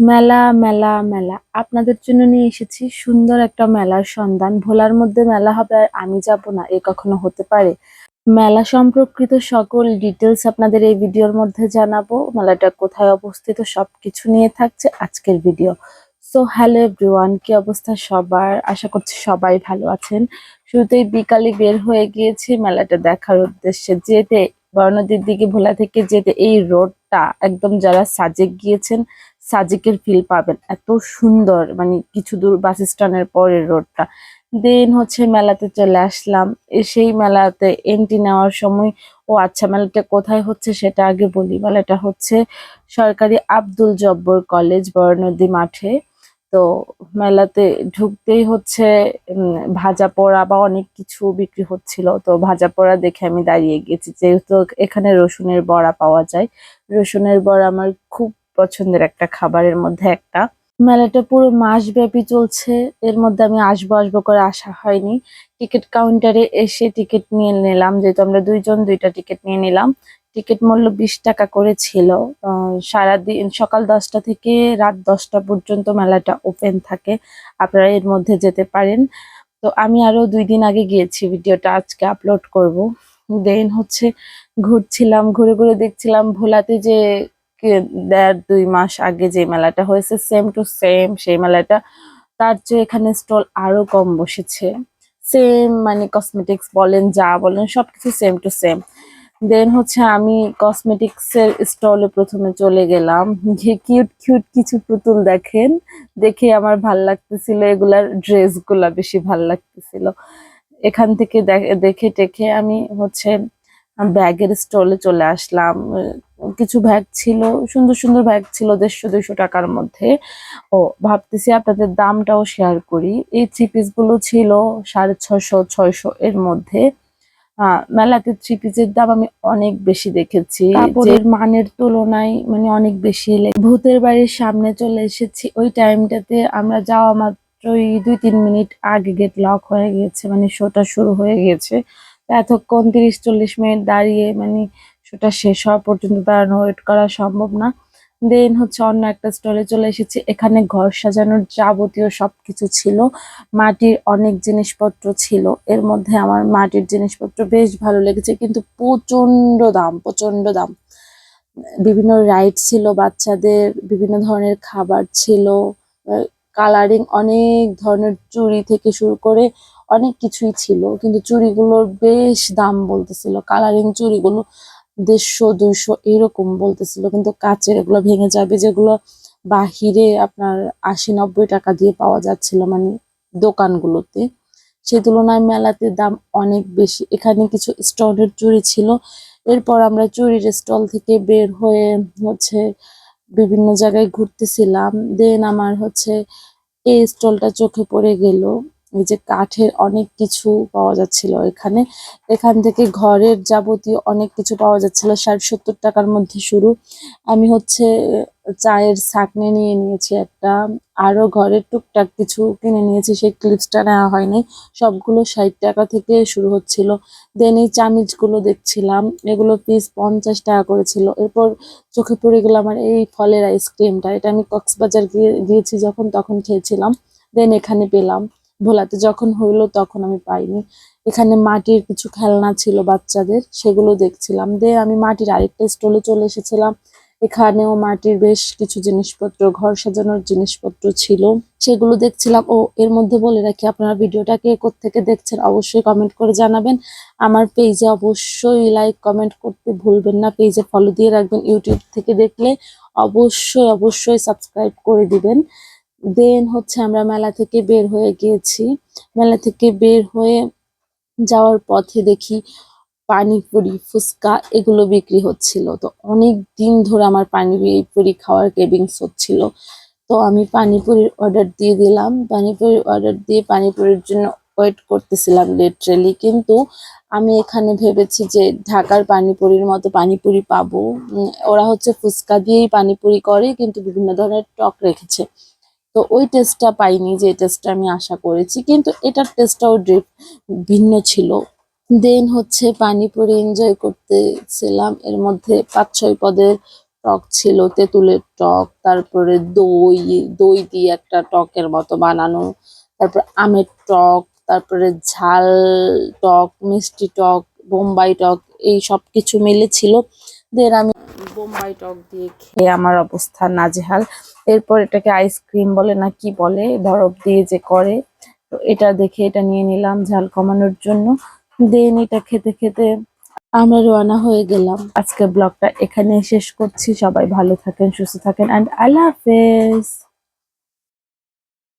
মেলা মেলা মেলা। আপনাদের জন্য নিয়ে এসেছি সুন্দর একটা মেলার সন্ধান। ভোলার মধ্যে মেলা হবে আর আমি যাব না, এ কখনো হতে পারে। মেলা সম্পর্কিত সকল ডিটেলস আপনাদের এই ভিডিওর মধ্যে জানাব। মেলাটা কোথায় অবস্থিত সবকিছু নিয়ে থাকছে আজকের ভিডিও সো হ্যালো এভরিওয়ান কি অবস্থা সবার? আশা করছি সবাই ভালো আছেন। শুরুতেই বিকালে বের হয়ে গিয়েছি মেলাটা দেখার উদ্দেশ্যে যেতে বর্ণদির দিকে ভোলা থেকে যেতে এই রোডটা একদম যারা সাজে গিয়েছেন সাজেকের ফিল পাবেন। এত সুন্দর মানে কিছু দূর বাস স্ট্যান্ডের পরের রোডটা দেন হচ্ছে মেলাতে চলে আসলাম। সেই মেলাতে এন্ট্রি নেওয়ার সময়, ও আচ্ছা মেলাটা কোথায় হচ্ছে সেটা আগে বলি। মেলাটা হচ্ছে সরকারি আব্দুল জব্বর কলেজ বড়নদী মাঠে। তো মেলাতে ঢুকতেই হচ্ছে ভাজা পোড়া বা অনেক কিছু বিক্রি হচ্ছিল। তো ভাজা পোড়া দেখে আমি দাঁড়িয়ে গেছি। যেহেতু এখানে রসুনের বড়া পাওয়া যায়। রসুনের বড়া আমার খুব পছন্দের একটা খাবারের মধ্যে একটা। মেলাটা পুরো মাস ব্যাপী চলছে। এর মধ্যে আমি আসব আসব করে আসা হয়নি। টিকিট কাউন্টারে এসে টিকিট নিয়ে নিলাম, যেহেতু আমরা দুইজন দুইটা টিকিট নিয়ে নিলাম। টিকিট মূল্য বিশ টাকা করে ছিল। সারাদিন সকাল দশটা থেকে রাত দশটা পর্যন্ত মেলাটা ওপেন থাকে। আপনারা এর মধ্যে যেতে পারেন। তো আমি আরও দুই দিন আগে গিয়েছি ভিডিওটা, আজকে আপলোড করব। দেন হচ্ছে ঘুরছিলাম, ঘুরে ঘুরে দেখছিলাম ভোলাতে যে দেড়, দুই মাস আগে যে মেলাটা হয়েছে সেম টু সেম সেই মেলাটা, তার চেয়ে এখানে স্টল আরও কম বসেছে। সেম মানে কসমেটিক্স বলেন, যা বলেন, সবকিছু সেম টু সেম দেন হচ্ছে আমি কসমেটিক্স এর স্টলে প্রথমে চলে গেলাম। যে কিউট কিউট কিছু পুতুল দেখেন। দেখে আমার ভালো লাগতেছিল, এগুলার ড্রেসগুলা বেশি ভালো লাগতেছিল। এখান থেকে দেখে টেখে আমি হচ্ছে ব্যাগের স্টলে চলে আসলাম। কিছু ব্যাগ ছিল সুন্দর সুন্দর ব্যাগ ছিল দেড়শো দুইশো টাকার মধ্যে। ও ভাবতেছি আপনাদের দামটাও শেয়ার করি। এই থ্রি পিসগুলো ছিল সাড়ে ছশো ছয়শো এর মধ্যে। মেলাতে থ্রি পিসের দাম আমি অনেক বেশি দেখেছি। কাপড়ের মানের তুলনায় মানে অনেক বেশি ভূতের বাড়ির সামনে চলে এসেছি। ওই টাইমটাতে আমরা যাওয়া মাত্রই দুই তিন মিনিট আগে গেট লক হয়ে গেছে মানে শোটা শুরু হয়ে গেছে। এতক্ষণ তিরিশ চল্লিশ মিনিট দাঁড়িয়ে মানে শোটা শেষ হওয়া পর্যন্ত দাঁড়ানো ওয়েট করা সম্ভব না। দেন হচ্ছে অন্য একটা স্টলে চলে এসেছি, এখানে ঘর সাজানোর যাবতীয় সবকিছু ছিল, মাটির অনেক জিনিসপত্র ছিল। এর মধ্যে আমার মাটির জিনিসপত্র বেশ ভালো লেগেছে, কিন্তু প্রচণ্ড দাম প্রচণ্ড দাম। বিভিন্ন রাইড ছিল বাচ্চাদের, বিভিন্ন ধরনের খাবার ছিল কালারিং অনেক ধরনের চুড়ি থেকে শুরু করে অনেক কিছুই ছিল, কিন্তু চুড়িগুলোর বেশ দাম বলতেছিল। কালারিং চুড়িগুলো দেড়শো, দুইশো এরকম বলতেছিল। কিন্তু কাচের এগুলো ভেঙে যাবে, যেগুলো বাহিরে আপনার আশি, নব্বই টাকা দিয়ে পাওয়া যাচ্ছিল মানে দোকানগুলোতে, সেই তুলনায় মেলাতে দাম অনেক বেশি। এখানে কিছু স্টোনের চুড়ি ছিল। এরপর আমরা চুড়ির স্টল থেকে বের হয়ে হচ্ছে বিভিন্ন জায়গায় ঘুরতেছিলাম। দেন আমার হচ্ছে এই স্টলটা চোখে পড়ে গেল। এই যে কাঠের অনেক কিছু পাওয়া যাচ্ছিল এখানে। এখান থেকে ঘরের যাবতীয় অনেক কিছু পাওয়া যাচ্ছিল। ষাট, সত্তর টাকার মধ্যে শুরু। আমি হচ্ছে চায়ের ছাকনি নিয়ে নিয়েছি একটা। আরও ঘরের টুকটাক কিছু কিনে নিয়েছি, সেই ক্লিপসটা নেওয়া হয়নি। সবগুলো ষাট টাকা থেকে শুরু হচ্ছিল। দেন এই চামিচগুলো দেখছিলাম। এগুলো পিস পঞ্চাশ টাকা করেছিল। এরপর চোখে পড়ে গেল আমার এই ফলের আইসক্রিমটা এটা আমি কক্সবাজার গিয়ে, গিয়েছি যখন, তখন খেয়েছিলাম। দেন এখানে পেলাম। ভোলাতে যখন হইল তখন আমি পাইনি। এখানে মাটির কিছু খেলনা ছিল বাচ্চাদের, সেগুলো দেখছিলাম। দে আমি মাটির আরেকটা স্টলে চলে এসেছিলাম। এখানেও মাটির বেশ কিছু জিনিসপত্র, ঘর সাজানোর জিনিসপত্র ছিল। সেগুলো দেখছিলাম। ও, এর মধ্যে বলে রাখি, আপনারা ভিডিওটাকে থেকে দেখছেন অবশ্যই কমেন্ট করে জানাবেন। আমার পেজে অবশ্যই লাইক কমেন্ট করতে ভুলবেন না। পেজে ফলো দিয়ে রাখবেন। ইউটিউব থেকে দেখলে অবশ্যই অবশ্যই সাবস্ক্রাইব করে দিবেন। দেন হচ্ছে আমরা মেলা থেকে বের হয়ে গিয়েছি। মেলা থেকে বের হয়ে যাওয়ার পথে দেখি পানিপুরি, ফুচকা এগুলো বিক্রি হচ্ছিল। তো অনেক দিন ধরে আমার পানিপুরি খাওয়ার ক্রেভিংস হচ্ছিল। তো আমি পানিপুরির অর্ডার দিয়ে দিলাম। পানিপুরির অর্ডার দিয়ে পানিপুরির জন্য ওয়েট করতেছিলাম লিটারেলি কিন্তু আমি এখানে ভেবেছি যে ঢাকার পানিপুরির মতো পানিপুরি পাবো। ওরা হচ্ছে ফুচকা দিয়েই পানিপুরি করে, কিন্তু বিভিন্ন ধরনের টক রেখেছে। তো ওই টেস্টটা পাইনি যে টেস্টটা আমি আশা করেছি, কিন্তু এটার টেস্টটাও ভিন্ন ছিল। দেন হচ্ছে পানিপুরি এনজয় করতেছিলাম, এর মধ্যে পাঁচ ছয় পদের টক ছিল, তেঁতুলের টক, তারপরে দই দই দিয়ে একটা টকের মতো বানানো, তারপর আমের টক, তারপরে ঝাল টক, মিষ্টি টক, বোম্বাই টক, এই সব কিছু মিলে ছিল। দেন আমি বোম্বাই টক দিয়ে খেয়ে আমার অবস্থা নাজেহাল। এরপর এটাকে আইসক্রিম বলে না কি বলে বরফ দিয়ে যে করে। তো এটা দেখে এটা নিয়ে নিলাম ঝাল কমানোর জন্য। দেন এটা খেতে খেতে আমরা রওনা হয়ে গেলাম। আজকে ব্লগটা এখানে শেষ করছি। সবাই ভালো থাকেন, সুস্থ থাকেন অ্যান্ড আল্লাহ হাফেজ